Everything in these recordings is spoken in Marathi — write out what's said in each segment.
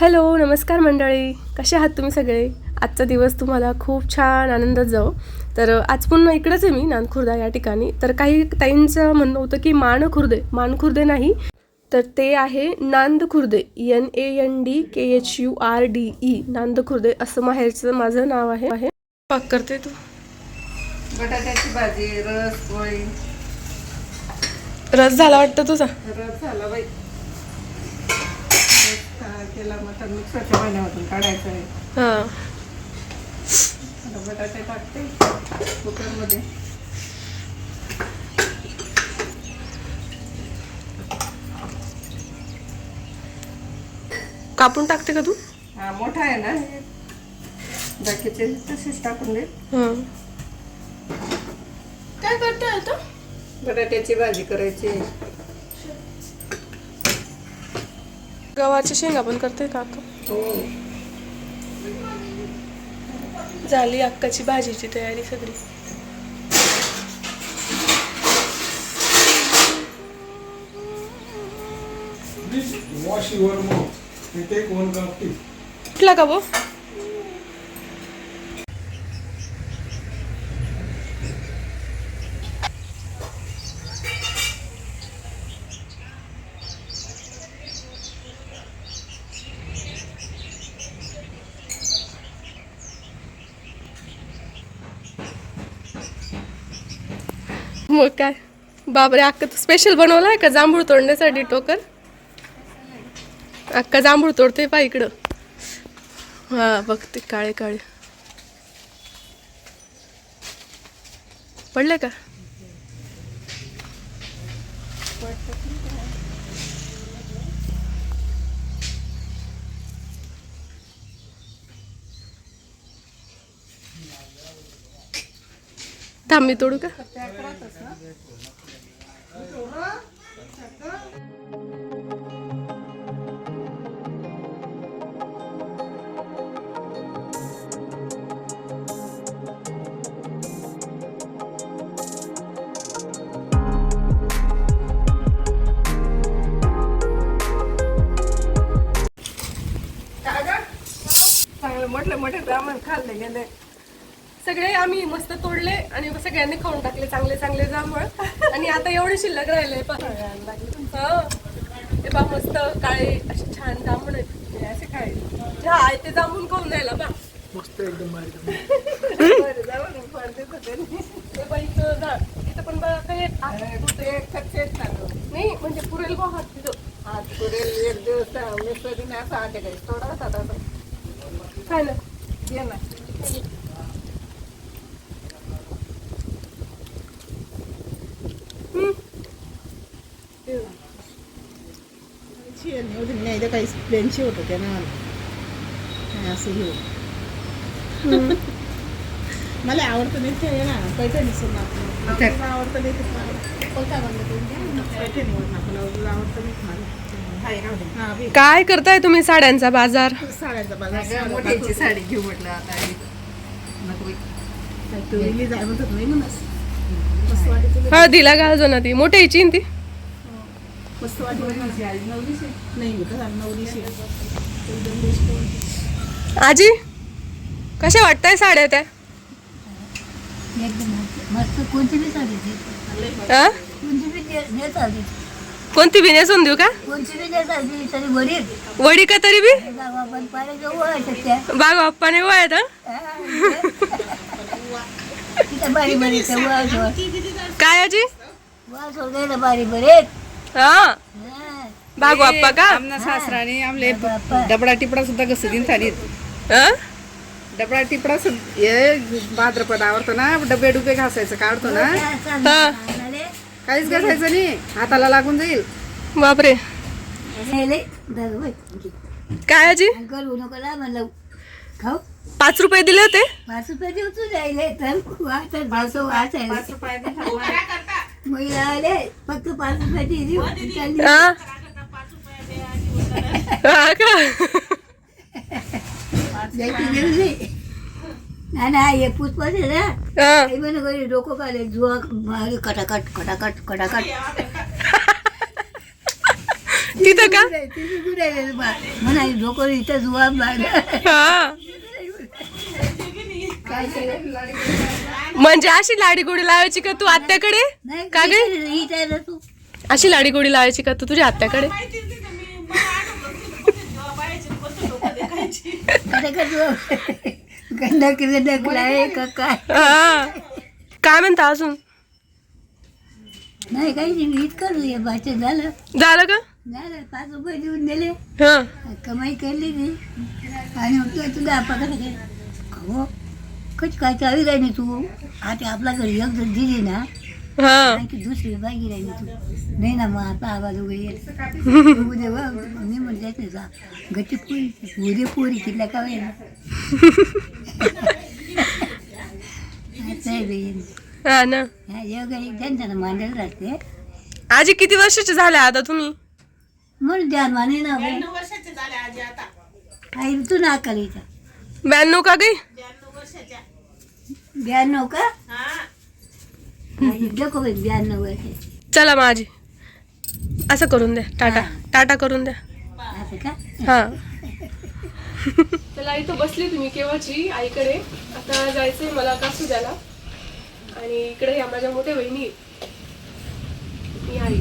हॅलो नमस्कार मंडळी. कसे आहात तुम्ही सगळे? आजचा दिवस तुम्हाला खूप छान आनंदात जाऊ तर आज पुन्हा इकडेच आहे मी नानखुर्दा या ठिकाणी. तर काही ताईंचं म्हणणं होतं की मान खुर्दे मान खुर्दे नाही. तर ते आहे Nand Khurde N A N D K H U R D E Nand Khurde असं माहेरचं माझं नाव आहे. आहे. पाक करते तू. बटाट्याची भाजी रस पोळी. रस झाला वाटतं तुझा. रस झाला बाई. केला मटण मिक्सरच्या भांड्यामधून काढायचं आहे. हां. आता बटाटे टाकते कुकरमध्ये. कापून टाकते का तू? हा मोठा आहे ना. हे बाकीचे तसेच टाकून दे. हां. काय करते आता? बटाट्याची भाजी करायची. गव्हाची शेंगा पण करते का अक्का? हो झाली अक्काची भाजीची तयारी सगळी. कुठला का बो मग काय? बापरे अक्का स्पेशल बनवलाय का जांभूळ तोडण्यासाठी टोकर अक्का जांभूळ तोडते पा इकडं. हा बघते काळे काळे. पडले का? थांब मी तोडू का? चांगले मोठे मोठे ब्राह्मण खाल्ले गेले. सगळे आम्ही मस्त तोडले आणि सगळ्यांनी खाऊन टाकले चांगले चांगले जांभळ. आणि आता एवढे शिल्लक राहिले. हा. हे पहा मस्त काळे असे छान जांभूळ आहेत. असे खायचे हा ते जांभून खाऊन जायला बा पडते तर ते बा झाड इथं पण ते. नाही म्हणजे पुरेल बा हात तिथं. आज पुढील एक दिवस मिस्त्री नाही असं काही थोडा होता काय ना? ये ना. नाही इथं काही प्लेनशी होतं त्यानं असं हे होतं. मला आवडतं नाही ते ना पैठणी सोनं आवडतं नाही आवडतं हा. काय करताय तुम्ही साड्यांचा बाजार? साड्यांचा बाजार. मोठ्याची साडी घेऊ म्हटलं आता हळदीला घालजो ना ती. मोठ्याची ती? मस्त वाटते नाही होतं नवरीशी एकदम बेस्ट वाटते. आजी कशा वाटताय साड्या त्या? कोणती बी साडी हा? कोणती बी नेसून देऊ का. वडी का तरी बी? बाग बाप्पाने ओळायच्या काय आजी? बारी बरे आहेत. हा. हा. बाग बाप्पा का? आमना सासराने आमले. डबडा टिपडा सुद्धा कसं दिन थालीत. हं? डबडा टिपडा सुद्धा हे भाद्रपद आवडतो ना डबे डुबे घासायचं काढतो ना? हा. काहीच घासायचं नाही हाताला लागून जाईल. बापरे. काय आजी? आणि करू नको ना म्हणलं खाऊ. पाच रुपये दिले होते. पाच रुपये देऊ तू जायले तर वाचायला मग आले फक्त पाच रुपये देऊ हा? हा का? द्यायची गरज नाही. नाही नाही हे पुष्पच आहे ना हा. काही म्हणे घरी डोकं काढले जुआ मारे कटाकट कटाकट कटाकट. तिथं का? तिथे कुठे म्हणाली डोकं इथं जुवा हा. काय म्हणजे अशी लाडी गोडी लावायची का तू आत्याकडे? का गे? अशी लाडी गोडी लावायची का तू तुझ्या आत्याकडे? काय? म्हणता अजून? नाही काही नाही भाषण झालं. झालं का? झालं पाच रुपये देऊन दिले. हा. कमाई केली मी. आणि तुझा आपा कसं काय काय चावी राहिली तू? आता आपला घरी एक जर दिली ना हा. आणखी दुसरी बागी राहिली तू. नाही ना मग आता आवाज येईल उद्या मी म्हणते ते जा. गच्ची पोरी उद्या पोरी किल्ल्या का वेळ असं आहे बहीण हा ना. ह्या जग एक त्यांच्या मांडल राहते. आजी किती वर्षाचे झाले आता तुम्ही? म्हणून ध्यान माने ना बाई. ब्याण्णव वर्षाचे झाले आजी आता. आई तू ना ब्याण्णव का गे ब्याण्णव वर्षाच्या. ब्याण्णव का? हा. आई, देखो बाई ब्याण्णव वर्ष चला आजी असं करून द्या. टाटा. टाटा करून द्या. असं का? हा. चला इथं बसली तुम्ही केव्हाची? आईकडे. आता जायचंय मला कासू द्याला आणि इकडे ह्या माझ्या मोठ्या बहिणी आहेत. मी आई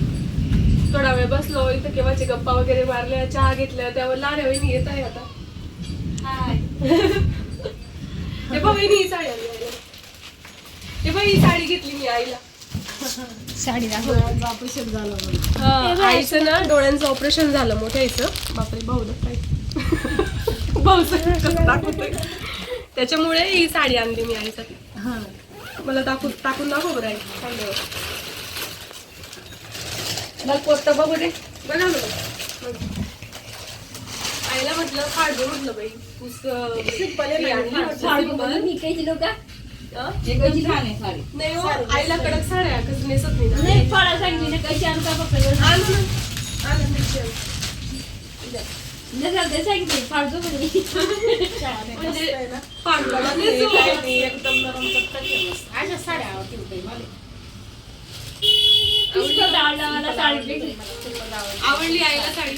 थोडा वेळ बसलो इथं केव्हाची गप्पा वगैरे मारल्या चहा घेतल्या त्यावर लहान बहिणी येत आहे आता. हे बघ बहिणी ही साडी आली आईला. हे बघ ही साडी घेतली मी आईला. साडी ऑपरेशन झालं म्हणून हा, आईचं ना डोळ्यांचं ऑपरेशन झालं मोठ्या आईचं. बापरे भाऊ भाऊ कसं दाखवतोय? त्याच्यामुळे ही साडी आणली मी आईसाठी. हा. मला दाखवून टाकून दाखव बरं आई. चांगल्यावर मला पोत बघू दे. बघा ना बघ. आईला म्हटलं म्हटलं बाई. Simple simple. नाही हो आईला कडक साड्या कसं नेसत नाही ना. आणू ना. आणू ना. म्हणजे. अशा साड्या आवडतील बाई मला. आवडली आईला साडी?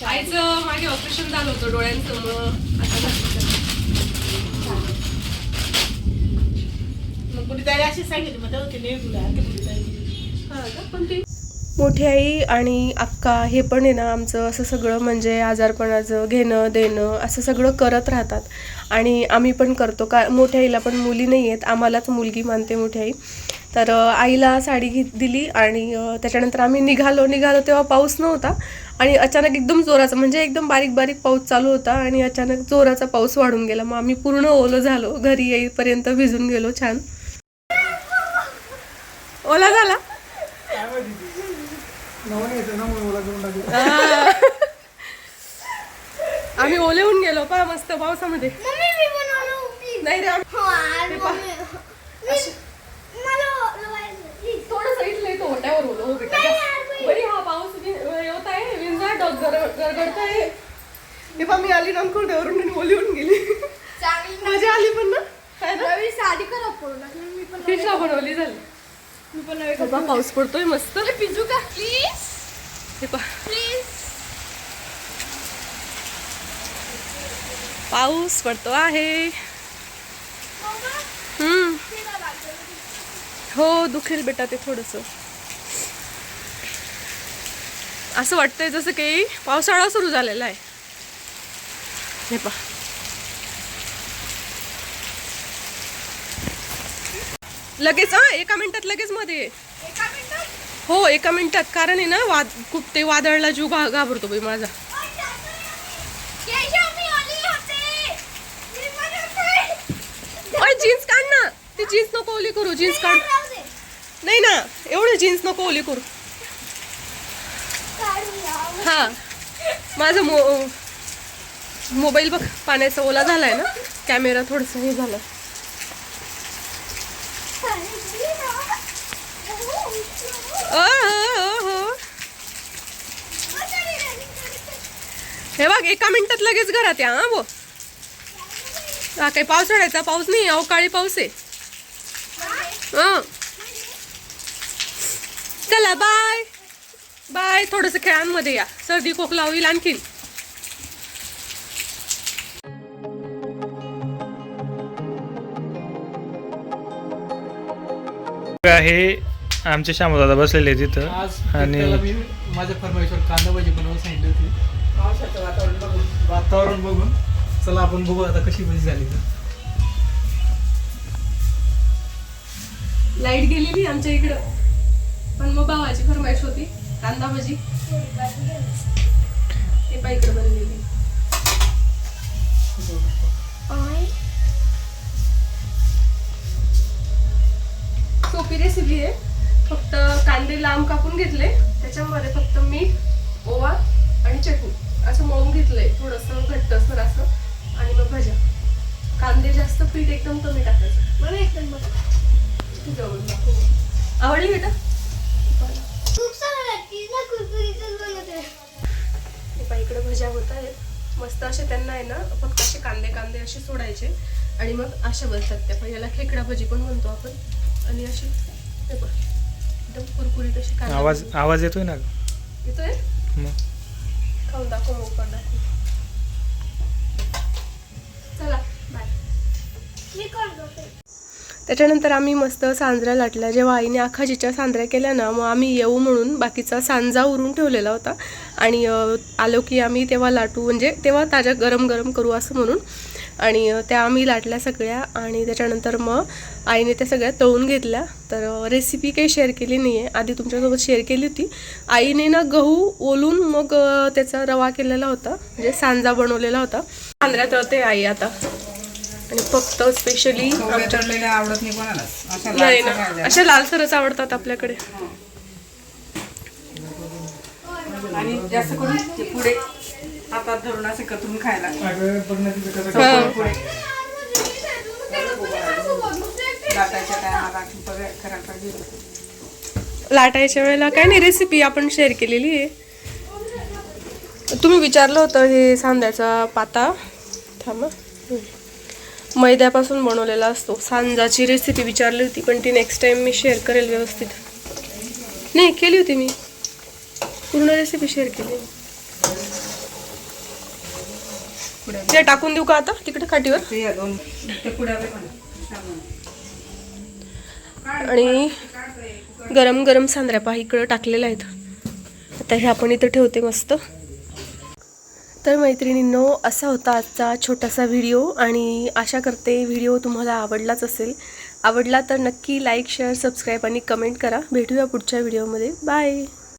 आईचं मागे ऑपरेशन झालं होतं डोळ्यांचं मग आता. मग अशी सांगितली होती हा? पण ते मोठी आई आणि अक्का हे पण आहे ना आमचं असं सगळं म्हणजे आजारपणाचं घेणं देणं असं सगळं करत राहतात. आणि आम्ही पण करतो. का मोठ्या आईला पण मुली नाही आहेत आम्हालाच मुलगी मानते मोठी आई. तर आईला साडी घे दिली आणि त्याच्यानंतर आम्ही निघालो. निघालो तेव्हा पाऊस नव्हता. आणि अचानक एकदम जोराचा म्हणजे एकदम बारीक बारीक पाऊस चालू होता आणि अचानक जोराचा पाऊस वाढून गेला. मग आम्ही पूर्ण ओलं झालो घरी येईपर्यंत भिजून गेलो छान. ओला झाला? आम्ही ओले होऊन गेलो पा मस्त पावसामध्ये. नाही रे आम्ही- थोडंसं इथलं ओट्यावर ओलं हो बेटा बरी हा पाऊस वि- येत आहे विंजाट गडगडत आहे हे पा मी आली नामकुर्ड्यावरून आणि ओली होऊन गेली. मजा आली पण ना? काय ना? फिशला पण ओली झाली. हे पहा, पाऊस पडतोय मस्त. पिजू का? प्लीज हे पहा. पाऊस पडतो आहे. हम्म. हो दुखेल बेटा ते थोडस. असं वाटतंय जसं की पावसाळा सुरू झालेला आहे. हे पहा. लगेच हा एका मिनिटात लगेच मध्ये. हो एका मिनिटात. कारण आहे ना वाद खूप ते वादळला जीव घाबरतो बाई माझा. जीन्स काढ ना. ती जीन्स नको ओली करू जीन्स काढ. नाही ना एवढं जीन्स नको ओली करू. हा. माझा मो मोबाईल बघ पाण्याचा ओला झालाय ना. कॅमेरा थोडस हे झालं. हे बघ एका मिनिटात लगेच घरात या हा बो. हा काही पावसाळ्याचा पाऊस नाही अवकाळी पाऊस आहे. हं. चला बाय. बाय थोडंसं खेळांमध्ये या. सर्दी खोकला होईल आणखीन. आहे आमचे श्यामदादा बसलेले आहेत तिथं आणि माझ्या फरमाईशवर कांदा भजी बनवायला सांगितली होती. पावसाचं वातावरण बघून वातावरण बघून. चला आपण बघू आता कशी भजी झाली तर लाइट गेलेली आमच्या इकडं. पण मग भावाची फरमाईश होती. कांदा भजी ते बाईकडे बनलेली. सोपी रेसिपी आहे. फक्त कांदे लांब कापून घेतले. त्याच्यामध्ये फक्त मीठ ओवा आणि चटणी असं मळून घेतलंय. थोडंसं घट्टसर असं आणि मग भज्या. कांदे जास्त पीठ एकदम कमी टाकायचं. बरं एकदम दाखव. आवडली बेटा इकडे भज्या होत आहेत. मस्त असे त्यांना आहे ना फक्त असे कांदे कांदे असे सोडायचे. आणि मग अशा बनतात त्या. पण याला खेकडा भजी पण म्हणतो आपण. आणि अशी हे बघ एकदम कुरकुरीत अशी कांदा आवाज. आवाज येतोय ना? येतोय? मग. खाऊन दाखव मग पण दाखव चला बाय त्याच्यानंतर आम्ही मस्त सांजऱ्या लाटल्या जेव्हा आईने आखाजीच्या सांजऱ्या केल्या ना मग आम्ही येऊ म्हणून बाकीचा सांजा उरून ठेवलेला होता. आणि आलो की आम्ही तेव्हा लाटू म्हणजे तेव्हा ताज्या गरम गरम करू असं म्हणून. आणि त्या आम्ही लाटल्या सगळ्या आणि त्याच्यानंतर मग आईने त्या सगळ्या तळून घेतल्या. तर रेसिपी काही शेअर केली नाही आहे आधी तुमच्यासोबत शेअर केली होती. आईने ना गहू ओलून मग त्याचा रवा केलेला होता. म्हणजे सांजा बनवलेला होता. सांजऱ्या तळते आई आता. आणि फक्त स्पेशली आवडत नाही कोणाला नाही ना. अशा लालसरच आवडतात आपल्याकडे. आणि जास्त करून ते पुढे हातात धरून असे कतरून खायला. लाटायच्या वेळेला काय नाही रेसिपी आपण शेअर केलेली आहे. तुम्ही विचारलं होतं हे सांध्याचा पाता. थांबा. मैद्यापासून बनवलेला असतो. सांजाची रेसिपी विचारली होती पण ती नेक्स्ट टाइम मी शेअर करेल व्यवस्थित. नाही केली होती मी. पूर्ण रेसिपी शेअर केली. ते टाकून देऊ का आता तिकडे काठीवर आणि गरम गरम सांद्र्या पहा इकडं टाकलेल्या आहेत. आता हे आपण इथं ठेवते मस्त. तर मैत्रिणींनो असा होता आजचा छोटासा व्हिडिओ आणि आशा करते व्हिडिओ तुम्हाला आवडलाच असेल. आवडला तर नक्की लाईक शेअर सबस्क्राईब आणि कमेंट करा. भेटूया पुढच्या व्हिडिओमध्ये. बाय!